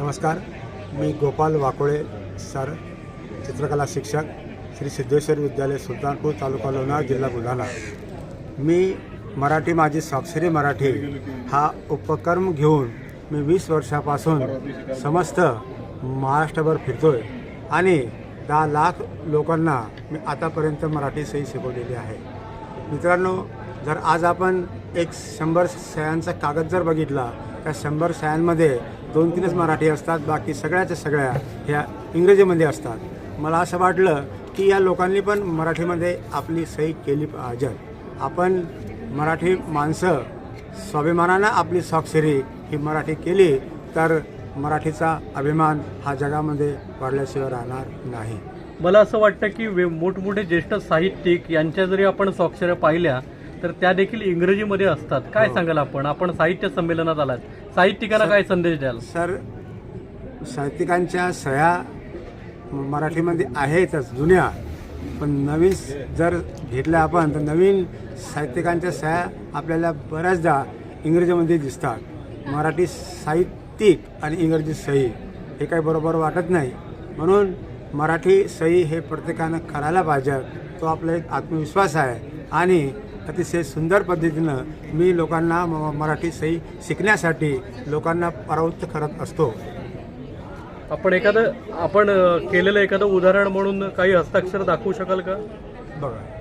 नमस्कार मी गोपाल वाकोळे सर चित्रकला शिक्षक श्री सिद्धेश्वर विद्यालय सुलतानपूर तालुका लोणार जिल्हा बुलढाणा. मी मराठी माझी स्वाक्षरी मराठी हा उपक्रम घेऊन मी वीस वर्षापासून समस्त महाराष्ट्रभर फिरतो आहे आणि दहा लाख लोकांना मी आतापर्यंत मराठी सही शिकवलेली आहे. मित्रांनो जर आज आपण एक शंभर सह्यांचा कागद जर बघितला त्या शंभर सह्यांमध्ये दोन तीनच मराठी असतात बाकी सगळ्याच्या सगळ्या ह्या इंग्रजीमध्ये असतात. मला असं वाटलं की या लोकांनी पण मराठीमध्ये आपली सही केली पाहिजे. आपण मराठी माणसं स्वाभिमानानं आपली स्वाक्षरी ही मराठी केली तर मराठीचा अभिमान हा जगामध्ये वाढल्याशिवाय राहणार नाही. मला असं वाटतं की वे- मोठमोठे ज्येष्ठ साहित्यिक यांच्या जरी आपण स्वाक्षऱ्या पाहिल्या तर त्या देखील इंग्रजीमध्ये असतात. काय हो. सांगाल आपण? आपण साहित्य संमेलनात आलात. साहित्यिकांना काय संदेश द्याल? सर साहित्यिकांच्या सह्या मराठीमध्ये आहेतच जुन्या. पण नवीन जर घेतल्या आपण तर नवीन साहित्यिकांच्या सह्या आपल्याला बऱ्याचदा इंग्रजीमध्ये दिसतात. मराठी साहित्यिक आणि इंग्रजी सही हे काही बरोबर वाटत नाही. म्हणून मराठी सही हे प्रत्येकानं करायला पाहिजे. तो आपला एक आत्मविश्वास आहे. आणि अतिशय सुंदर पद्धतीनं मी लोकांना म मराठी सही शिकण्यासाठी लोकांना प्रवृत्त करत असतो आपण एखादं आपण केलेलं एखादं उदाहरण म्हणून काही हस्ताक्षर दाखवू शकाल का बघा